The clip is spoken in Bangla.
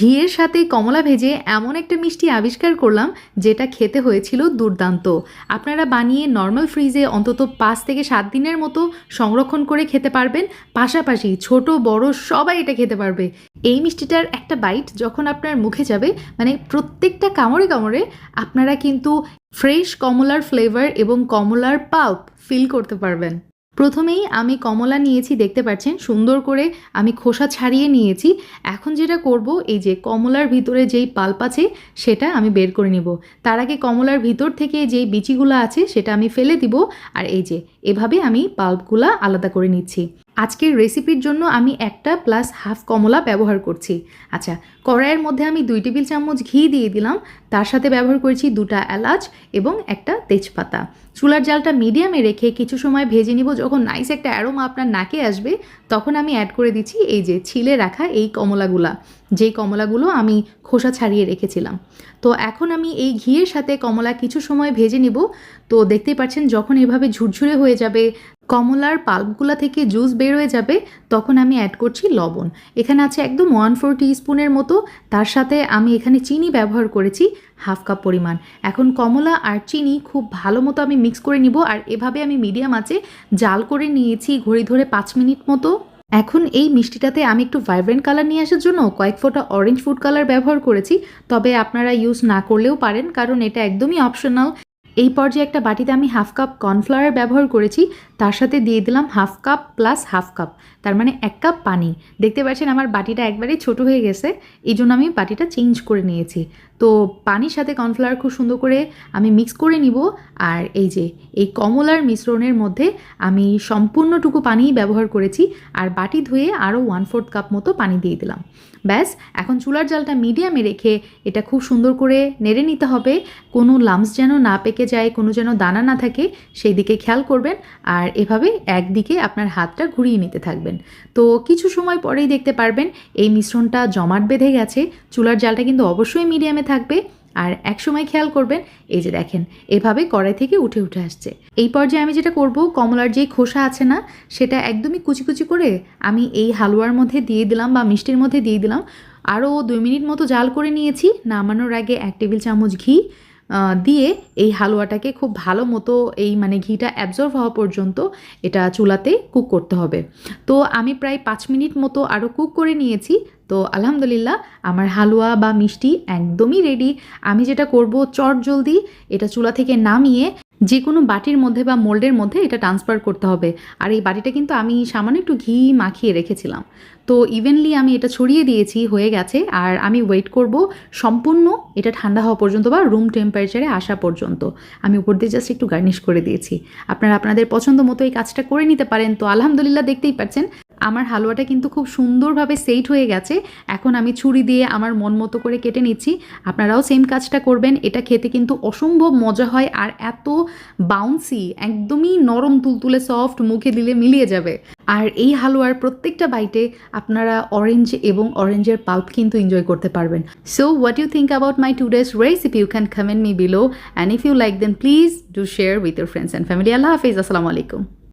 ঘিয়ের সাথে কমলা ভেজে এমন একটা মিষ্টি আবিষ্কার করলাম, যেটা খেতে হয়েছিল দুর্দান্ত। আপনারা বানিয়ে নর্মাল ফ্রিজে অন্তত পাঁচ থেকে সাত দিনের মতো সংরক্ষণ করে খেতে পারবেন, পাশাপাশি ছোট, বড় সবাই এটা খেতে পারবে। এই মিষ্টিটার একটা বাইট যখন আপনার মুখে যাবে মানে প্রত্যেকটা কামড়ে কামড়ে আপনারা কিন্তু ফ্রেশ কমলার ফ্লেভার এবং কমলার পাল্প ফিল করতে পারবেন। প্রথমেই আমি কমলা নিয়েছি, দেখতে পাচ্ছেন? সুন্দর করে আমি খোসা ছাড়িয়ে নিয়েছি। এখন যেটা করব, এই যে কমলার ভিতরে যেই পাল্প আছে, সেটা আমি বের করে নিব। তার আগে কমলার ভিতর থেকে যেই বিচিগুলো আছে, সেটা আমি ফেলে দিব। আর এই যে, এভাবে আমি পাল্পগুলা আলাদা করে নিচ্ছি। আজকের রেসিপির জন্য আমি একটা প্লাস হাফ কমলা ব্যবহার করছি। আচ্ছা কড়াইয়ের মধ্যে আমি দুই টেবিল চামচ ঘি দিয়ে দিলাম। তার সাথে ব্যবহার করেছি দুটা এলাচ এবং একটা তেজপাতা। চুলার জালটা মিডিয়ামে রেখে কিছু সময় ভেজে নিব। যখন নাইস একটা অ্যারোমা আপনার নাকে আসবে, তখন আমি অ্যাড করে দিচ্ছি এই যে ছিলে রাখা এই কমলাগুলা। যেই কমলাগুলো আমি খোসা ছাড়িয়ে রেখেছিলাম। তো এখন আমি এই ঘিয়ের সাথে কমলা কিছু সময় ভেজে নিব। তো দেখতেই পাচ্ছেন, যখন এভাবে ঝুরঝুরে হয়ে যাবে কমলার পাল্পগুলা থেকে জুস বের হয়ে যাবে, তখন আমি অ্যাড করছি লবণ। এখানে আছে একদম ওয়ান ফোর স্পুনের মতো, তার সাথে আমি এখানে চিনি ব্যবহার করেছি হাফ কাপ পরিমাণ। এখন কমলা আর চিনি খুব ভালো মতো আমি মিক্স করে নিব, আর এভাবে আমি মিডিয়াম আছে, জাল করে নিয়েছি ঘড়ি ধরে পাঁচ মিনিট মতো। এখন এই মিষ্টিটাতে আমি একটু ভাইব্রেন্ট কালার নিয়ে আসার জন্য কয়েক ফোঁটা অরেঞ্জ ফুড কালার ব্যবহার করেছি, তবে আপনারা ইউজ না করলেও পারেন, কারণ এটা একদমই অপশনাল এই পর্যায়ে একটা বাটিতে আমি হাফ কাপ কর্নফ্লাওয়ার ব্যবহার করেছি, তার সাথে দিয়ে দিলাম half cup plus half cup, তার মানে এক কাপ পানি। দেখতে পাচ্ছেন আমার বাটিটা একবারেই ছোট হয়ে গেছে, এই জন্য আমি বাটিটা চেঞ্জ করে নিয়েছি। তো পানির সাথে কর্নফ্লাওয়ার খুব সুন্দর করে আমি মিক্স করে নিব, আর এই যে, এই কমলার মিশ্রণের মধ্যে আমি সম্পূর্ণটুকু পানি ব্যবহার করেছি, আর বাটি ধুয়ে আরও ওয়ান ফোর্থ কাপ মতো পানি দিয়ে দিলাম। ব্যাস, এখন চুলার জালটা মিডিয়ামে রেখে এটা খুব সুন্দর করে নেড়ে নিতে হবে, কোনো লামস যেন না পেকে যায়, কোনো যেন দানা না থাকে সেই দিকে খেয়াল করবেন আর এভাবে একদিকে আপনার হাতটা ঘুরিয়ে নিতে থাকবেন। তো কিছু সময় পরেই দেখতে পারবেন এই মিশ্রণটা জমাট বেঁধে গেছে, চুলার জালটা কিন্তু অবশ্যই মিডিয়ামে থাকবে আর এক সময় খেয়াল করবেন, এই যে দেখেন, এভাবে কড়াই থেকে উঠে উঠে আসছে। এই পর্যায়ে আমি যেটা করব, কমলার যেই খোসা আছে না, সেটা একদমই কুচি কুচি করে আমি এই হালুয়ার মধ্যে দিয়ে দিলাম বা মিষ্টির মধ্যে দিয়ে দিলাম। আরও দুই মিনিট মতো জাল করে নিয়েছি, নামানোর আগে এক টেবিল চামচ ঘি দিয়ে এই হালুয়াটাকে খুব ভালো মতো এই মানে ঘিটা অ্যাবজর্ভ হওয়া পর্যন্ত এটা চুলাতে কুক করতে হবে। তো আমি প্রায় পাঁচ মিনিট মতো আরও কুক করে নিয়েছি। তো আলহামদুলিল্লাহ আমার হালুয়া বা মিষ্টি একদমই রেডি আমি যেটা করব চট জলদি এটা চুলা থেকে নামিয়ে যে কোনো বাটির মধ্যে বা মোল্ডের মধ্যে এটা ট্রান্সফার করতে হবে। আর এই বাটিটা কিন্তু আমি সামান্য একটু ঘি মাখিয়ে রেখেছিলাম। তো ইভেনলি আমি এটা ছড়িয়ে দিয়েছি, হয়ে গেছে। আর আমি ওয়েট করব সম্পূর্ণ এটা ঠান্ডা হওয়া পর্যন্ত বা রুম টেম্পারেচারে আসা পর্যন্ত। আমি উপর দিয়ে জাস্ট একটু গার্নিশ করে দিয়েছি। আপনারা আপনাদের পছন্দ মতো এই কাজটা করে নিতে পারেন। তো আলহামদুলিল্লাহ দেখতেই পাচ্ছেন। আমার হালুয়াটা কিন্তু খুব সুন্দরভাবে সেট হয়ে গেছে। এখন আমি ছুরি দিয়ে আমার মন মতো করে কেটে নিচ্ছি। আপনারাও সেম কাজটা করবেন। এটা খেতে কিন্তু অসম্ভব মজা হয় আর এত বাউন্সি একদমই নরম তুলতুলে সফট মুখে দিলে মিলিয়ে যাবে। আর এই হালুয়ার প্রত্যেকটা বাইটে আপনারা অরেঞ্জ এবং অরেঞ্জের পাল্প কিন্তু এনজয় করতে পারবেন। So what you think about my to today's recipe you can comment me below and if you like then please do share with your friends and family আল্লাহ হাফিজ। আসসালামু আলাইকুম।